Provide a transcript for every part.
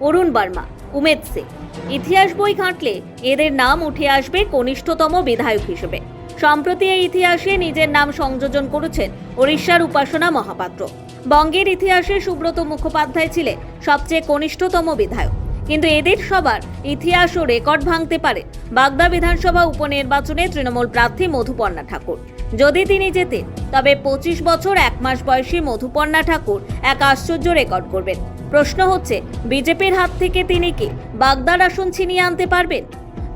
অরুণ Burma Umed Singh. ইতিহাস বই ঘাঁটলে এদের নাম উঠে আসবে কনিষ্ঠতম বিধায়ক হিসেবে। সম্প্রতি এই ইতিহাসে নিজের নাম সংযোজন করেছেন ওড়িশার উপাসনা মহাপাত্র। বঙ্গের ইতিহাসে সুব্রত মুখোপাধ্যায় ছিলেন সবচেয়ে কনিষ্ঠতম বিধায়ক। কিন্তু এদের সবার ইতিহাস ও রেকর্ড ভাঙতে পারে বাগদা বিধানসভা উপনির্বাচনে তৃণমূল প্রার্থী মধুপর্ণা ঠাকুর। যদি তিনি জেতেন, তবে পঁচিশ বছর এক মাস বয়সী মধুপর্ণা ঠাকুর এক আশ্চর্য রেকর্ড করবেন। প্রশ্ন হচ্ছে, বিজেপির হাত থেকে তিনি কি? বাগদার আসন ছিনিয়ে আনতে পারবেন?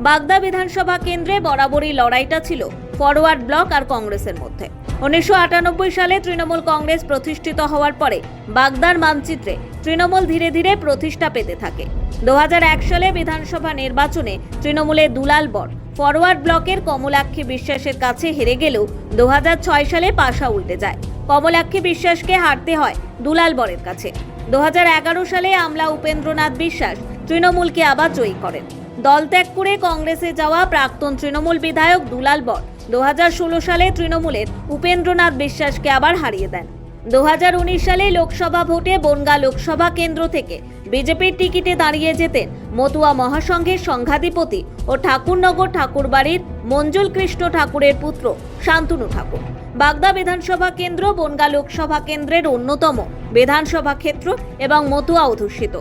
বাগদা বিধানসভা কেন্দ্রে বরাবরই লড়াইটা ছিল ফরওয়ার্ড ব্লক আর কংগ্রেসের মধ্যে। উনিশশো আটানব্বই সালে তৃণমূল কংগ্রেস প্রতিষ্ঠিত হওয়ার পরে বাগদার মানচিত্রে তৃণমূল ধীরে ধীরে প্রতিষ্ঠা পেতে থাকে। দুহাজার এক সালে বিধানসভা নির্বাচনে তৃণমূলের দুলাল বর, ফরওয়ার্ড ব্লকের কমলাক্ষী বিশ্বাসের কাছে হেরে গেলেও দু হাজার ছয় সালে পাশা উল্টে যায়। কমলাক্ষী বিশ্বাসকে হারতে হয় দুলাল বরের কাছে। দু হাজার এগারো সালে আমলা উপেন্দ্রনাথ বিশ্বাস তৃণমূলকে আবার জয়ী করেন। দল ত্যাগ করে কংগ্রেসে যাওয়া প্রাক্তন তৃণমূল বিধায়ক দুলাল বর দু হাজার ষোলো সালে তৃণমূলের উপেন্দ্রনাথ বিশ্বাসকে আবার হারিয়ে দেন। দু হাজার উনিশ সালে লোকসভা ভোটে বনগা লোকসভা কেন্দ্র থেকে বিজেপির টিকিটে দাঁড়িয়ে যেতেন মতুয়া মহাসংঘের সংঘাধিপতি ও ঠাকুরনগর ঠাকুরবাড়ির মঞ্জুল কৃষ্ণ ঠাকুরের পুত্র শান্তনু ঠাকুর। বাগদা বিধানসভা কেন্দ্র বনগা লোকসভা কেন্দ্রের অন্যতম বিধানসভা ক্ষেত্র এবং মতুয়া অধ্যুষিত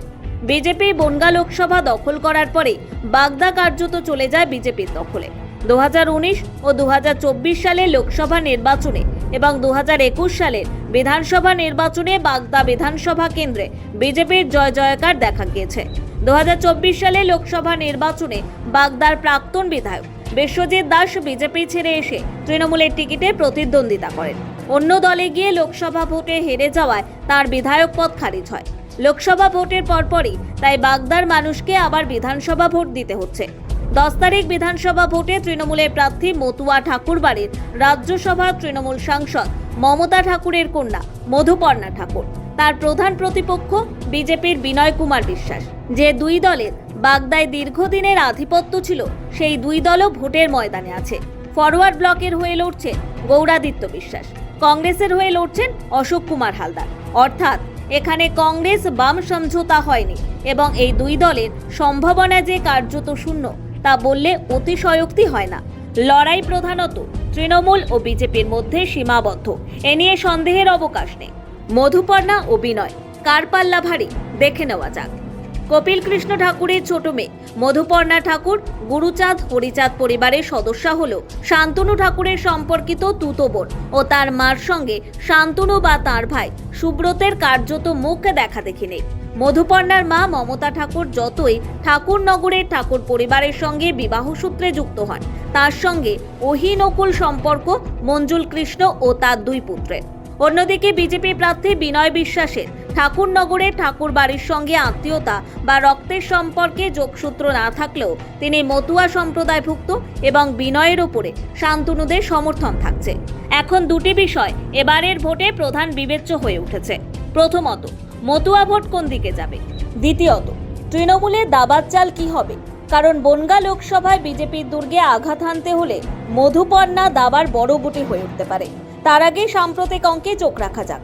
বিজেপি বনগা লোকসভা দখল করার পরে বাগদা কার্যত চলে যায় বিজেপির দখলে। দু হাজার উনিশ ও দুহাজার চব্বিশ সালে লোকসভা নির্বাচনে এবং দু হাজার একুশ সালের বিধানসভা নির্বাচনে বাগদা বিধানসভা কেন্দ্রে বিজেপির জয় জয়কার দেখা গিয়েছে। দু হাজার চব্বিশ সালে লোকসভা নির্বাচনে বাগদার প্রাক্তন বিধায়ক বিশ্বজিৎ দাস বিজেপি ছেড়ে এসে তৃণমূলের টিকিটে প্রতিদ্বন্দ্বিতা করেন। অন্য দলে গিয়ে লোকসভা ভোটে হেরে যাওয়ায় তার বিধায়ক পদ খারিজ হয়। লোকসভা ভোটের পরপরই তাই বাগদার মানুষকে আবার বিধানসভা ভোট দিতে হচ্ছে। দশ তারিখ বিধানসভা ভোটে তৃণমূলের প্রার্থী মতুয়া ঠাকুরবাড়ির রাজ্যসভার তৃণমূল সাংসদ মমতা ঠাকুরের কন্যা মধুপর্ণা ঠাকুর। তার প্রধান প্রতিপক্ষ বিজেপির বিনয় কুমার বিশ্বাস। যে দুই দলের বাগদায় দীর্ঘদিনের আধিপত্য ছিল, সেই দুই দলও ভোটের ময়দানে আছে। ফরওয়ার্ড ব্লকের হয়ে লড়ছে গৌরাদিত্য বিশ্বাস, কংগ্রেসের হয়ে লড়ছেন অশোক কুমার হালদার। অর্থাৎ, এখানে কংগ্রেস বাম সমঝোতা হয়নি এবং এই দুই দলের সম্ভাবনা যে কার্যত শূন্য, তা বললে অতিশয়োক্তি হয় না। লড়াই প্রধানত তৃণমূল ও বিজেপির মধ্যে সীমাবদ্ধ, এ নিয়ে সন্দেহের অবকাশ নেই। মধুপর্ণা ও বিনয় কার পাল্লা ভারী, দেখে নেওয়া যাক। কপিল কৃষ্ণ ঠাকুরের ছোট মেয়ে। মধুপর্ণা ঠাকুর, গুরুচাঁদ, হরিচাঁদ পরিবারের সদস্য হল। শান্তনু ঠাকুরের সম্পর্কিত তুতো বোন ও তার মার সঙ্গে শান্তনু বা তার ভাই সুব্রতের কার্যত মুখ দেখা দেখি নেই। মধুপর্ণার মা মমতা ঠাকুর যতই ঠাকুরনগরের ঠাকুর পরিবারের সঙ্গে বিবাহ সূত্রে যুক্ত হন, তার সঙ্গে অহিনকুল সম্পর্ক মঞ্জুল কৃষ্ণ ও তার দুই পুত্রের। অন্যদিকে বিজেপি প্রার্থী বিনয় বিশ্বাসের ঠাকুরনগরে ঠাকুর বাড়ির সঙ্গে আত্মীয়তা বা রক্তের সম্পর্কে যোগসূত্র না থাকলেও তিনি মতুয়া সম্প্রদায়ভুক্ত এবং বিনয়ের ওপরে শান্তনুদের সমর্থন থাকছে। এখন দুটি বিষয় এবারের ভোটে প্রধান বিবেচ্য হয়ে উঠেছে। প্রথমত, মতুয়া ভোট কোন দিকে যাবে? দ্বিতীয়ত তৃণমূলের দাবার চাল কি হবে? কারণ বনগা লোকসভায় বিজেপির দুর্গে আঘাত হানতে হলে মধুপর্ণা দাবার বড় গুটি হয়ে উঠতে পারে। তার আগে সাম্প্রতিক অঙ্কে চোখ রাখা যাক।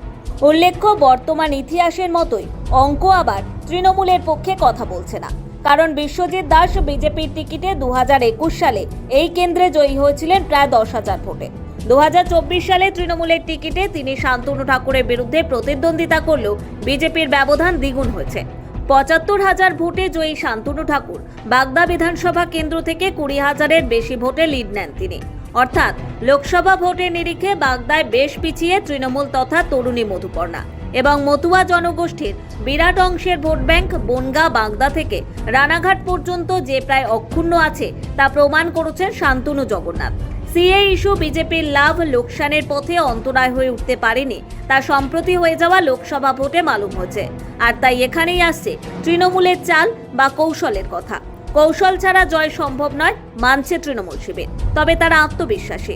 উল্লেখ্য, বর্তমান ইতিহাসের মতোই অঙ্ক আবার তৃণমূলের পক্ষে কথা বলছে না। কারণ বিশ্বজিৎ দাস বিজেপির টিকিটে দু হাজার একুশ সালে এই কেন্দ্রে জয়ী হয়েছিলেন প্রায় দশ হাজার ভোটে। দুহাজার চব্বিশ সালে তৃণমূলের টিকিটে তিনি শান্তনু ঠাকুরের বিরুদ্ধে প্রতিদ্বন্দ্বিতা করলেও বিজেপির ব্যবধান দ্বিগুণ হয়েছে। পঁচাত্তর হাজার ভোটে জয়ী শান্তনু ঠাকুর বাগদা বিধানসভা কেন্দ্র থেকে কুড়ি হাজারের বেশি ভোটে লিড নেন তিনি। অর্থাৎ লোকসভা ভোটের নিরিখে বাগদায় বেশ পিছিয়ে তৃণমূল তথা তরুণী মধুপর্ণা এবং মতুয়া জনগোষ্ঠীর বিরাট অংশের ভোট ব্যাংক বনগা, বাগদা থেকে রানাঘাট পর্যন্ত যে প্রায় অক্ষুণ্ণ আছে তা প্রমাণ করেছেন শান্তনু জগন্নাথ। সিএ ইস্যু বিজেপির লাভ লোকসানের পথে অন্তরায় হয়ে উঠতে পারেনি, তা সম্প্রতি হয়ে যাওয়া লোকসভা ভোটে মালুম হয়েছে। আর তাই এখানেই আসছে তৃণমূলের চাল বা কৌশলের কথা। কৌশল ছাড়া জয় সম্ভব নয়, মানছে তৃণমূল শিবির। তবে তারা আত্মবিশ্বাসী।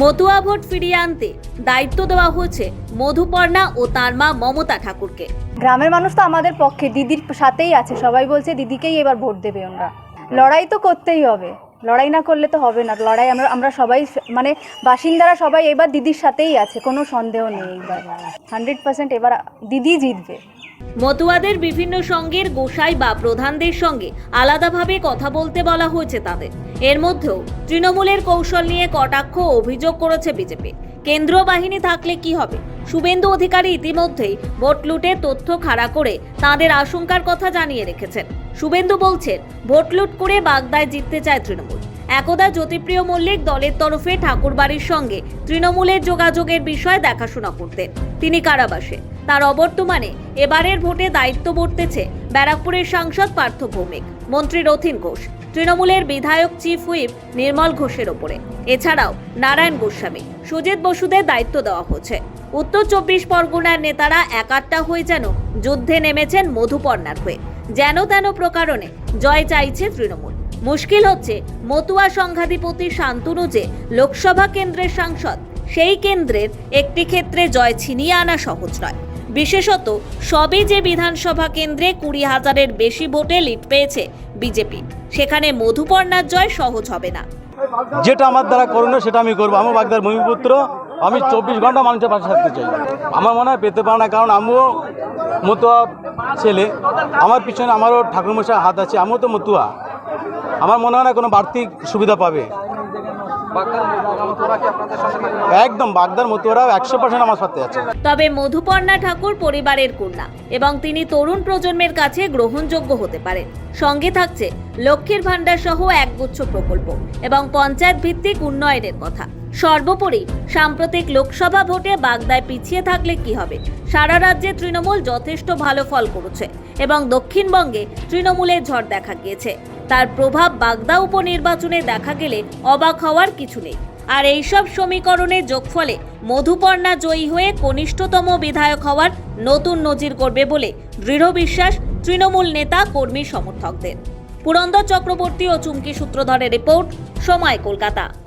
মতুয়া ভোট ফিরিয়ে আনতে দায়িত্ব দেওয়া হয়েছে মধুপর্ণা ও তার মা মমতা ঠাকুরকে। গ্রামের মানুষ তো আমাদের পক্ষে, দিদির সাথেই আছে, সবাই বলছে দিদিকেই এবার ভোট দেবে ওনারা লড়াই তো করতেই হবে, লড়াই না করলে তো হবে না, লড়াই আমরা আমরা সবাই মানে বাসিন্দারা সবাই এবার দিদির সাথেই আছে, কোনো সন্দেহ নেই এইবার হান্ড্রেড পার্সেন্ট এবার দিদি জিতবে। মতুয়াদের বিভিন্ন সঙ্গের গোসাই বা প্রধানদের সঙ্গে আলাদাভাবে কথা বলতে বলা হয়েছে তাদের। এর মধ্যেও তৃণমূলের কৌশল নিয়ে কটাক্ষ অভিযোগ করেছে বিজেপি। কেন্দ্রীয় বাহিনী থাকলে কি হবে? শুভেন্দু অধিকারী ইতিমধ্যেই ভোট লুটের তথ্য খাড়া করে তাদের আশঙ্কার কথা জানিয়ে রেখেছেন। শুভেন্দু বলছেন, ভোট লুট করে বাগদায় জিততে চায় তৃণমূল। একদা জ্যোতিপ্রিয় মল্লিক দলের তরফে ঠাকুরবাড়ির সঙ্গে তৃণমূলের যোগাযোগের বিষয় দেখাশোনা করতেন। তিনি কারাবাসে। তার অবর্তমানে এবারের ভোটে দায়িত্ব বর্তেছে ব্যারাকপুরের সাংসদ পার্থ ভৌমিক, মন্ত্রী রথিন ঘোষ, তৃণমূলের বিধায়ক চিফ হুইপ নির্মল ঘোষের ওপরে। এছাড়াও নারায়ণ গোস্বামী, সুজিত বসুদের দায়িত্ব দেওয়া হচ্ছে। উত্তর চব্বিশ পরগনার নেতারা একাট্টা হয়ে যেন যুদ্ধে নেমেছেন মধুপর্ণার হয়ে। যেন তেন প্রকারণে জয় চাইছে তৃণমূল। মুশকিল হচ্ছে মতুয়া সংঘাধিপতি শান্তনু যে লোকসভা কেন্দ্রের সাংসদ, সেই কেন্দ্রের একটি ক্ষেত্রে জয় ছিনিয়ে আনা সহজ নয়। বিশেষত সবে যে বিধানসভা কেন্দ্রে কুড়ি হাজারের বেশি ভোটে লিড পেয়েছে বিজেপি সেখানে মধুপর্ণার জয় সহজ হবে না। যেটা আমার দ্বারা করণীয় সেটা আমি করব। আমার বাগদার ভূমিপুত্র আমি চব্বিশ ঘণ্টা মানুষের পাশে থাকতে চাই। আমার মনে হয় পেতে পারে না কারণ আমিও মতুয়া ছেলে। আমার পিছনে আমারও ঠাকুরমশাই হাত আছে আমিও তো মতুয়া। আমার মনে হয় না কোনো বাড়তি সুবিধা পাবে। একদম বাগদার মতুয়ারাও একশো পার্সেন্ট আমার সাথে আছে। তবে মধুপর্ণা ঠাকুর পরিবারের কন্যা এবং তিনি তরুণ প্রজন্মের কাছে গ্রহণযোগ্য হতে পারেন। সঙ্গে থাকছে লক্ষ্মীর ভাণ্ডার সহ একগুচ্ছ প্রকল্প এবং পঞ্চায়েত ভিত্তিক উন্নয়নের কথা। সর্বোপরি সাম্প্রতিক লোকসভা ভোটে বাগদায় পিছিয়ে থাকলে কি হবে? সারা রাজ্যে তৃণমূল যথেষ্ট ভালো ফল করেছে এবং দক্ষিণবঙ্গে তৃণমূলের ঝড় দেখা গিয়েছে। তার প্রভাব বাগদা উপনির্বাচনে দেখা গেলে অবাক হওয়ার কিছু নেই। আর এইসব সমীকরণের যোগফলে মধুপর্ণা জয়ী হয়ে কনিষ্ঠতম বিধায়ক হওয়ার নতুন নজির করবে বলে দৃঢ় বিশ্বাস তৃণমূল নেতা কর্মী সমর্থকদের। পুরন্দর চক্রবর্তী ও চুমকি সূত্রধরের রিপোর্ট, সময় কলকাতা।